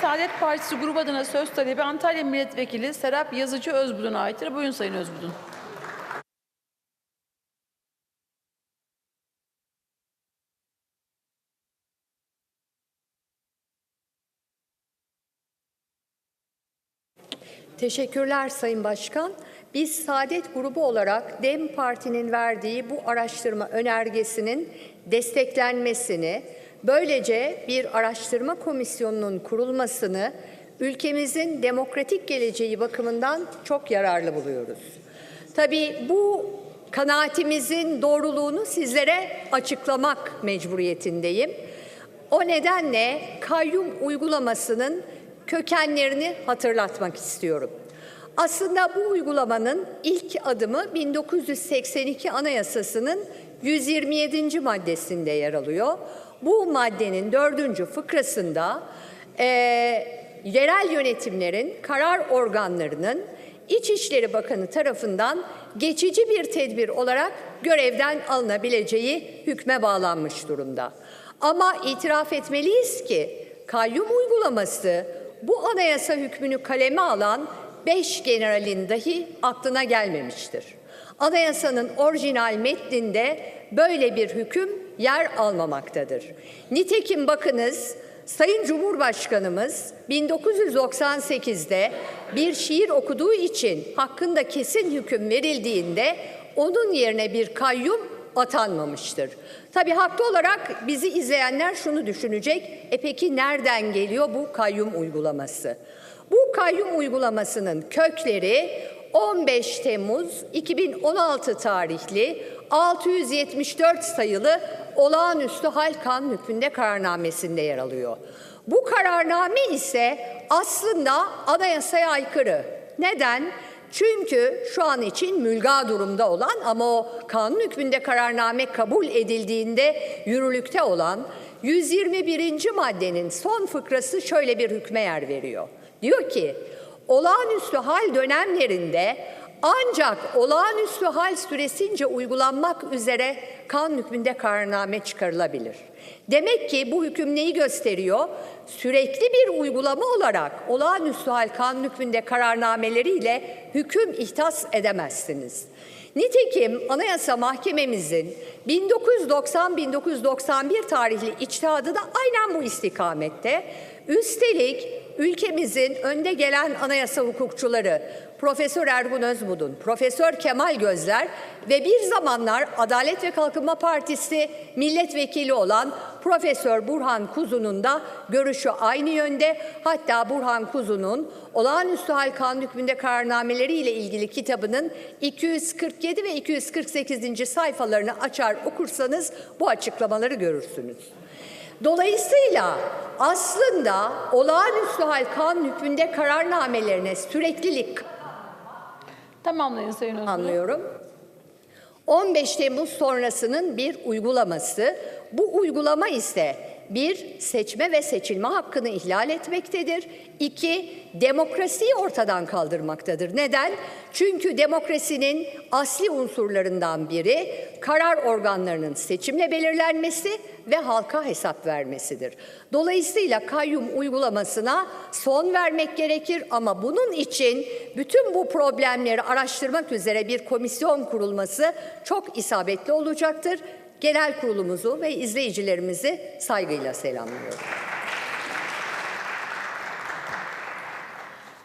Saadet Partisi grubu adına söz talebi Antalya Milletvekili Serap Yazıcı Özbudun'a aittir. Buyurun Sayın Özbudun. Teşekkürler Sayın Başkan. Biz Saadet Grubu olarak DEM Parti'nin verdiği bu araştırma önergesinin desteklenmesini, böylece bir araştırma komisyonunun kurulmasını ülkemizin demokratik geleceği bakımından çok yararlı buluyoruz. Tabii bu kanaatimizin doğruluğunu sizlere açıklamak mecburiyetindeyim. O nedenle kayyum uygulamasının kökenlerini hatırlatmak istiyorum. Aslında bu uygulamanın ilk adımı 1982 Anayasası'nın 127. maddesinde yer alıyor. Bu maddenin dördüncü fıkrasında eee, yerel yönetimlerin karar organlarının İçişleri Bakanı tarafından geçici bir tedbir olarak görevden alınabileceği hükme bağlanmış durumda. Ama itiraf etmeliyiz ki kayyum uygulaması bu anayasa hükmünü kaleme alan beş generalin dahi aklına gelmemiştir. Anayasanın orijinal metninde böyle bir hüküm yer almamaktadır. Nitekim bakınız Sayın Cumhurbaşkanımız 1998'de bir şiir okuduğu için hakkında kesin hüküm verildiğinde onun yerine bir kayyum atanmamıştır. Tabii haklı olarak bizi izleyenler şunu düşünecek. E peki nereden geliyor bu kayyum uygulaması? Bu kayyum uygulamasının kökleri 15 Temmuz 2016 tarihli 674 sayılı olağanüstü hal kanun hükmünde kararnamesinde yer alıyor. Bu kararname ise aslında anayasaya aykırı. Neden? Çünkü şu an için mülga durumda olan ama o kanun hükmünde kararname kabul edildiğinde yürürlükte olan 121. maddenin son fıkrası şöyle bir hükme yer veriyor. Diyor ki, olağanüstü hal dönemlerinde ancak olağanüstü hal süresince uygulanmak üzere kanun hükmünde kararname çıkarılabilir. Demek ki bu hüküm neyi gösteriyor? Sürekli bir uygulama olarak olağanüstü hal kanun hükmünde kararnameleriyle hüküm ihtas edemezsiniz. Nitekim Anayasa Mahkememizin 1990-1991 tarihli içtihadı da aynen bu istikamette. Üstelik ülkemizin önde gelen anayasa hukukçuları Profesör Ergun Özbudun, Profesör Kemal Gözler ve bir zamanlar Adalet ve Kalkınma Partisi milletvekili olan Profesör Burhan Kuzu'nun da görüşü aynı yönde. Hatta Burhan Kuzu'nun olağanüstü hal kanun hükmünde kararnameleri ile ilgili kitabının 247 ve 248. sayfalarını açar okursanız bu açıklamaları görürsünüz. Dolayısıyla aslında olağanüstü hal kanun hükmünde kararnamelerine süreklilik Tamamlayın Sayın Özbudun. anlıyorum. 15 Temmuz sonrasının bir uygulaması. Bu uygulama ise bir seçme ve seçilme hakkını ihlal etmektedir. İki demokrasiyi ortadan kaldırmaktadır. Neden? Çünkü demokrasinin asli unsurlarından biri karar organlarının seçimle belirlenmesi ve halka hesap vermesidir. Dolayısıyla kayyum uygulamasına son vermek gerekir ama bunun için bütün bu problemleri araştırmak üzere bir komisyon kurulması çok isabetli olacaktır. Genel kurulumuzu ve izleyicilerimizi saygıyla selamlıyorum.